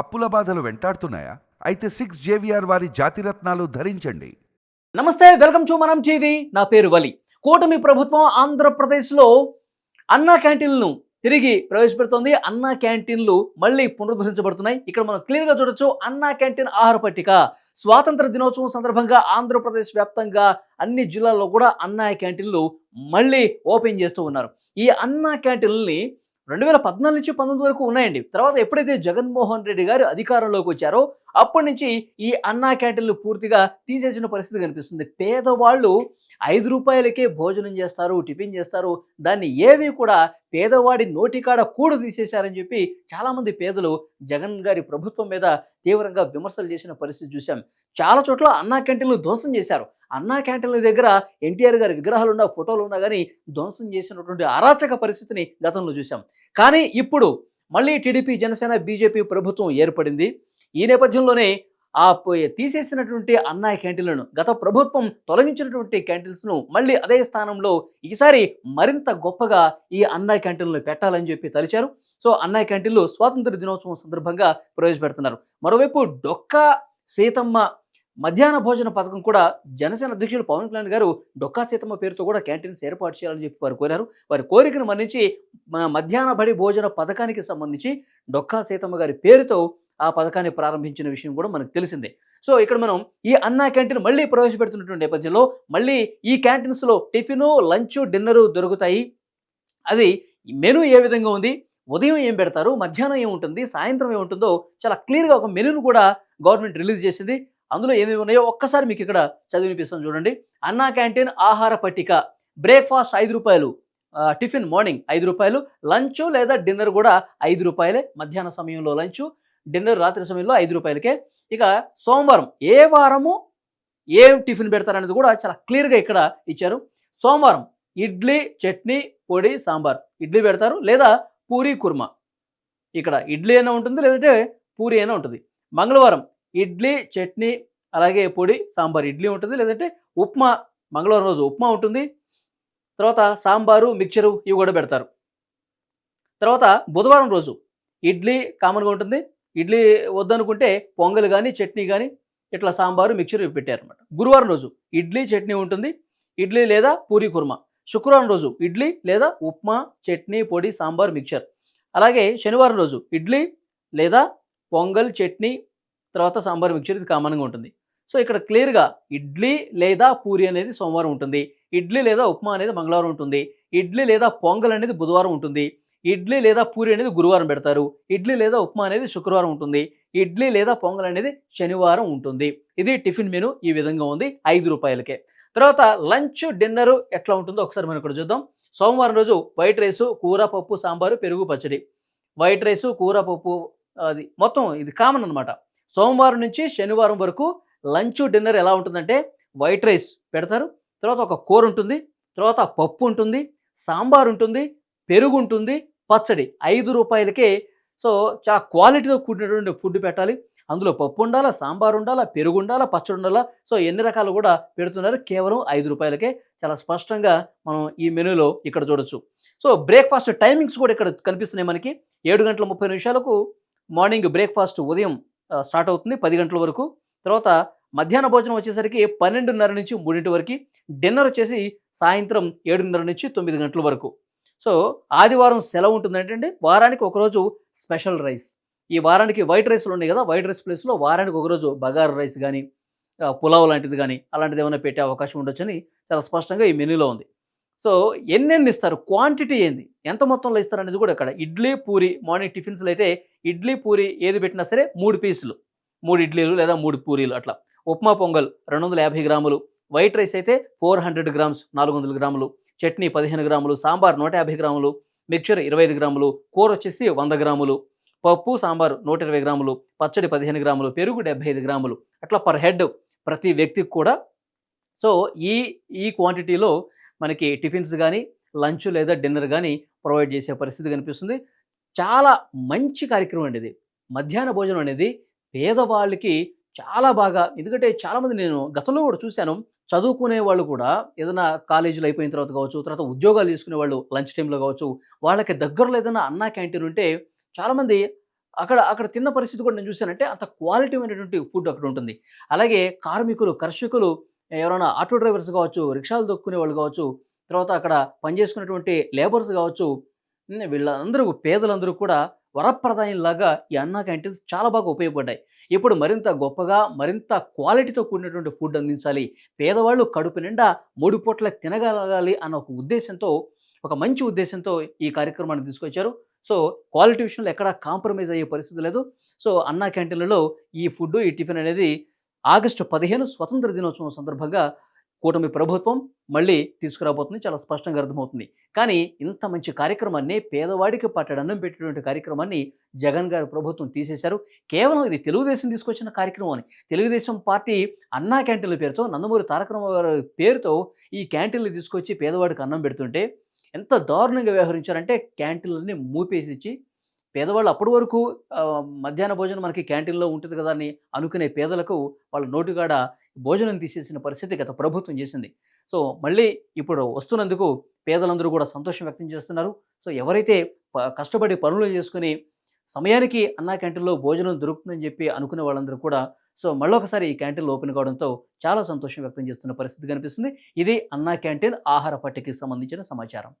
అప్పుల బాధలు వెంటాడుతున్నాయా? అయితే సిక్స్ జేవిఆర్ వారి జాతిరత్నాలు ధరించండి. నమస్తే వెల్కమ్ టు మనం టీవీ. నా పేరు వలి. కూటమి ప్రభుత్వం ఆంధ్రప్రదేశ్లో అన్నా క్యాంటీన్లను తిరిగి ప్రవేశపెడుతోంది. అన్నా క్యాంటీన్లు మళ్ళీ పునరుద్ధరించబడుతున్నాయి. ఇక్కడ మనం క్లియర్గా చూడొచ్చు అన్నా క్యాంటీన్ ఆహార పట్టిక. స్వాతంత్ర దినోత్సవం సందర్భంగా ఆంధ్రప్రదేశ్ వ్యాప్తంగా అన్ని జిల్లాల్లో కూడా అన్నా క్యాంటీన్లు మళ్ళీ ఓపెన్ చేస్తూ ఉన్నారు. ఈ అన్నా క్యాంటీన్లని రెండు వేల పద్నాలుగు నుంచి పంతొమ్మిది వరకు ఉన్నాయండి. తర్వాత ఎప్పుడైతే జగన్మోహన్ రెడ్డి గారు అధికారంలోకి వచ్చారో అప్పటి నుంచి ఈ అన్నా క్యాంటీన్లు పూర్తిగా తీసేసిన పరిస్థితి కనిపిస్తుంది. పేదవాళ్ళు ఐదు రూపాయలకే భోజనం చేస్తారు టిఫిన్ చేస్తారు. దాన్ని ఏవి కూడా పేదవాడి నోటికాడ కూడు తీసేశారని చెప్పి చాలామంది పేదలు జగన్ గారి ప్రభుత్వం మీద తీవ్రంగా విమర్శలు చేసిన పరిస్థితి చూశాం. చాలా చోట్ల అన్నా క్యాంటీన్లు ధ్వంసం చేశారు. అన్నా క్యాంటీన్ల దగ్గర ఎన్టీఆర్ గారి విగ్రహాలు ఉన్నా ఫోటోలు ఉన్నా కానీ ధ్వంసం చేసినటువంటి అరాచక పరిస్థితిని గతంలో చూశాం. కానీ ఇప్పుడు మళ్ళీ టీడీపీ జనసేన బీజేపీ ప్రభుత్వం ఏర్పడింది. ఈ నేపథ్యంలోనే ఆ తీసేసినటువంటి అన్నా క్యాంటీన్లను గత ప్రభుత్వం తొలగించినటువంటి క్యాంటీన్స్ను మళ్ళీ అదే స్థానంలో ఈసారి మరింత గొప్పగా ఈ అన్నా క్యాంటీన్లు పెట్టాలని చెప్పి తలిచారు. సో అన్నా క్యాంటీన్లు స్వాతంత్ర దినోత్సవం సందర్భంగా ప్రవేశపెడుతున్నారు. మరోవైపు డొక్కా సీతమ్మ మధ్యాహ్న భోజన పథకం కూడా జనసేన అధ్యక్షులు పవన్ కళ్యాణ్ గారు డొక్కా సీతమ్మ పేరుతో కూడా క్యాంటీన్స్ ఏర్పాటు చేయాలని చెప్పి వారు కోరారు. వారి కోరికను మన్నించి మ- మధ్యాహ్న బడి భోజన పథకానికి సంబంధించి డొక్కా సీతమ్మ గారి పేరుతో ఆ పథకాన్ని ప్రారంభించిన విషయం కూడా మనకు తెలిసిందే. సో ఇక్కడ మనం ఈ అన్నా క్యాంటీన్ మళ్ళీ ప్రవేశపెడుతున్నటువంటి నేపథ్యంలో మళ్ళీ ఈ క్యాంటీన్స్లో టిఫిను లంచ్ డిన్నరు దొరుకుతాయి. అది మెనూ ఏ విధంగా ఉంది? ఉదయం ఏం పెడతారు? మధ్యాహ్నం ఏముంటుంది సాయంత్రం ఏముంటుందో చాలా క్లియర్గా ఒక మెనూను కూడా గవర్నమెంట్ రిలీజ్ చేసింది. అందులో ఏమేమి ఉన్నాయో ఒక్కసారి మీకు ఇక్కడ చదివినిపిస్తాను చూడండి. అన్నా క్యాంటీన్ ఆహార పట్టిక బ్రేక్ఫాస్ట్ ఐదు రూపాయలు టిఫిన్ మార్నింగ్ ఐదు రూపాయలు లంచ్ లేదా డిన్నర్ కూడా ఐదు రూపాయలే. మధ్యాహ్న సమయంలో లంచ్ డిన్నర్ రాత్రి సమయంలో ఐదు రూపాయలకే. ఇక సోమవారం ఏ వారము ఏం టిఫిన్ పెడతారనేది కూడా చాలా క్లియర్గా ఇక్కడ ఇచ్చారు. సోమవారం ఇడ్లీ చట్నీ పొడి సాంబార్. ఇడ్లీ పెడతారు లేదా పూరి కుర్మా. ఇక్కడ ఇడ్లీ అయినా ఉంటుంది లేదంటే పూరి అయినా ఉంటుంది. మంగళవారం ఇడ్లీ చట్నీ అలాగే పొడి సాంబార్ ఇడ్లీ ఉంటుంది లేదంటే ఉప్మా. మంగళవారం రోజు ఉప్మా ఉంటుంది. తర్వాత సాంబారు మిక్చరు ఇవి కూడా పెడతారు. తర్వాత బుధవారం రోజు ఇడ్లీ కామన్గా ఉంటుంది. ఇడ్లీ వద్దనుకుంటే పొంగల్ కానీ చట్నీ కానీ ఇట్లా సాంబారు మిక్చర్ పెట్టారనమాట గురువారం రోజు ఇడ్లీ చట్నీ ఉంటుంది. ఇడ్లీ లేదా పూరి కుర్మా. శుక్రవారం రోజు ఇడ్లీ లేదా ఉప్మా చట్నీ పొడి సాంబార్ మిక్చర్. అలాగే శనివారం రోజు ఇడ్లీ లేదా పొంగల్ చట్నీ తర్వాత సాంబార్ మిక్చర్ ఇది కామన్గా ఉంటుంది. సో ఇక్కడ క్లియర్గా ఇడ్లీ లేదా పూరి అనేది సోమవారం ఉంటుంది. ఇడ్లీ లేదా ఉప్మా అనేది మంగళవారం ఉంటుంది. ఇడ్లీ లేదా పొంగల్ అనేది బుధవారం ఉంటుంది. ఇడ్లీ లేదా పూరి అనేది గురువారం పెడతారు. ఇడ్లీ లేదా ఉప్మా అనేది శుక్రవారం ఉంటుంది. ఇడ్లీ లేదా పొంగల్ అనేది శనివారం ఉంటుంది. ఇది టిఫిన్ మెను ఈ విధంగా ఉంది. ఐదు రూపాయలకే. తర్వాత లంచ్ డిన్నర్ ఎట్లా ఉంటుందో ఒకసారి మనం ఇక్కడ చూద్దాం. సోమవారం రోజు వైట్ రైసు కూర పప్పు సాంబారు పెరుగు పచ్చడి. వైట్ రైసు కూర పప్పు అది మొత్తం ఇది కామన్ అనమాట సోమవారం నుంచి శనివారం వరకు లంచ్ డిన్నర్ ఎలా ఉంటుందంటే వైట్ రైస్ పెడతారు. తర్వాత ఒక కూర ఉంటుంది. తర్వాత పప్పు ఉంటుంది. సాంబార్ ఉంటుంది. పెరుగు ఉంటుంది. పచ్చడి ఐదు రూపాయలకే. సో చాలా క్వాలిటీతో కూడినటువంటి ఫుడ్ పెట్టాలి. అందులో పప్పు ఉండాలా సాంబార్ ఉండాలా పెరుగు ఉండాలా పచ్చడి ఉండాలా సో ఎన్ని రకాలు కూడా పెడుతున్నారు. కేవలం ఐదు రూపాయలకే. చాలా స్పష్టంగా మనం ఈ మెనూలో ఇక్కడ చూడొచ్చు. సో బ్రేక్ఫాస్ట్ టైమింగ్స్ కూడా ఇక్కడ కనిపిస్తున్నాయి మనకి. ఏడు గంటల ముప్పై నిమిషాలకు మార్నింగ్ బ్రేక్ఫాస్ట్ ఉదయం స్టార్ట్ అవుతుంది పది గంటల వరకు. తర్వాత మధ్యాహ్న భోజనం వచ్చేసరికి పన్నెండున్నర నుంచి మూడింటి వరకు. డిన్నర్ వచ్చేసి సాయంత్రం ఏడున్నర నుంచి తొమ్మిది గంటల వరకు. సో ఆదివారం సెలవు ఉంటుంది ఏంటంటే వారానికి ఒకరోజు స్పెషల్ రైస్. ఈ వారానికి వైట్ రైస్లు ఉన్నాయి కదా వైట్ రైస్ ప్లేస్లో వారానికి ఒకరోజు బగారు రైస్ కానీ పులావ్ లాంటిది కానీ అలాంటిది ఏమైనా పెట్టే అవకాశం ఉండొచ్చని చాలా స్పష్టంగా ఈ మెనూలో ఉంది. సో ఎన్నెన్ని ఇస్తారు క్వాంటిటీ ఏంది ఎంత మొత్తంలో ఇస్తారు అనేది కూడా ఇక్కడ. ఇడ్లీ పూరి మార్నింగ్ టిఫిన్స్లో అయితే ఇడ్లీ పూరి ఏది పెట్టినా సరే మూడు పీసులు. మూడు ఇడ్లీలు లేదా మూడు పూరీలు అట్లా. ఉప్మా పొంగల్ రెండు వందల యాభై గ్రాములు. వైట్ రైస్ అయితే ఫోర్ హండ్రెడ్ గ్రామ్స్ నాలుగు వందల గ్రాములు. చట్నీ పదిహేను గ్రాములు సాంబార్ నూట యాభై గ్రాములు మిక్చర్ ఇరవై ఐదు గ్రాములు కూర వచ్చేసి వంద గ్రాములు పప్పు సాంబార్ నూట ఇరవై గ్రాములు పచ్చడి పదిహేను గ్రాములు పెరుగు డెబ్బై ఐదు గ్రాములు. అట్లా పర్ హెడ్ ప్రతి వ్యక్తికి కూడా. సో ఈ ఈ క్వాంటిటీలో మనకి టిఫిన్స్ కానీ లంచ్ లేదా డిన్నర్ కానీ ప్రొవైడ్ చేసే పరిస్థితి కనిపిస్తుంది. చాలా మంచి కార్యక్రమం అండి ఇది. మధ్యాహ్న భోజనం అనేది పేదవాళ్ళకి చాలా బాగా. ఎందుకంటే చాలామంది నేను గతంలో కూడా చూశాను. చదువుకునే వాళ్ళు కూడా ఏదైనా కాలేజీలో అయిపోయిన తర్వాత కావచ్చు తర్వాత ఉద్యోగాలు తీసుకునే వాళ్ళు లంచ్ టైంలో కావచ్చు వాళ్ళకి దగ్గరలో ఏదైనా అన్నా క్యాంటీన్ ఉంటే చాలామంది అక్కడ అక్కడ తిన్న పరిస్థితి కూడా నేను చూశానంటే అంత క్వాలిటీ అయినటువంటి ఫుడ్ అక్కడ ఉంటుంది. అలాగే కార్మికులు కర్షకులు ఎవరైనా ఆటో డ్రైవర్స్ కావచ్చు రిక్షాలు దొక్కునే వాళ్ళు కావచ్చు తర్వాత అక్కడ పనిచేసుకున్నటువంటి లేబర్స్ కావచ్చు వీళ్ళందరూ పేదలందరూ కూడా వరప్రదాయంలాగా ఈ అన్నా క్యాంటీన్స్ చాలా బాగా ఉపయోగపడ్డాయి. ఇప్పుడు మరింత గొప్పగా మరింత క్వాలిటీతో కూడినటువంటి ఫుడ్ అందించాలి. పేదవాళ్ళు కడుపు నిండా మూడు పూట్ల తినగలగాలి అన్న ఒక ఉద్దేశంతో ఒక మంచి ఉద్దేశంతో ఈ కార్యక్రమాన్ని తీసుకొచ్చారు. సో క్వాలిటీ విషయంలో ఎక్కడా కాంప్రమైజ్ అయ్యే పరిస్థితి లేదు. సో అన్నా క్యాంటీన్లలో ఈ ఫుడ్ ఈ టిఫిన్ అనేది ఆగస్టు పదిహేను స్వతంత్ర దినోత్సవం సందర్భంగా కూటమి ప్రభుత్వం మళ్ళీ తీసుకురాబోతుంది. చాలా స్పష్టంగా అర్థమవుతుంది. కానీ ఇంత మంచి కార్యక్రమాన్ని పేదవాడికి పట్టడన్నం పెట్టేటువంటి కార్యక్రమాన్ని జగన్ గారు ప్రభుత్వం తీసేశారు. కేవలం ఇది తెలుగుదేశం తీసుకొచ్చిన కార్యక్రమం అని. తెలుగుదేశం పార్టీ అన్నా క్యాంటీన్ల పేరుతో నందమూరి తారక గారి పేరుతో ఈ క్యాంటీన్లు తీసుకొచ్చి పేదవాడికి అన్నం పెడుతుంటే ఎంత దారుణంగా వ్యవహరించారంటే క్యాంటీన్లన్నీ మూపేసి ఇచ్చి పేదవాళ్ళు అప్పటి వరకు మధ్యాహ్న భోజనం మనకి క్యాంటీన్లో ఉంటుంది కదా అని అనుకునే పేదలకు వాళ్ళ నోటుగాడ భోజనం తీసేసిన పరిస్థితి గత ప్రభుత్వం చేసింది. సో మళ్ళీ ఇప్పుడు వస్తున్నందుకు పేదలందరూ కూడా సంతోషం వ్యక్తం చేస్తున్నారు. సో ఎవరైతే ప- కష్టపడి పనులు చేసుకుని సమయానికి అన్నా క్యాంటీన్లో భోజనం దొరుకుతుందని చెప్పి అనుకునే వాళ్ళందరూ కూడా సో మళ్ళొకసారి ఈ క్యాంటీన్లు ఓపెన్ కావడంతో చాలా సంతోషం వ్యక్తం చేస్తున్న పరిస్థితి కనిపిస్తుంది. ఇది అన్నా క్యాంటీన్ ఆహార పట్టికి సంబంధించిన సమాచారం.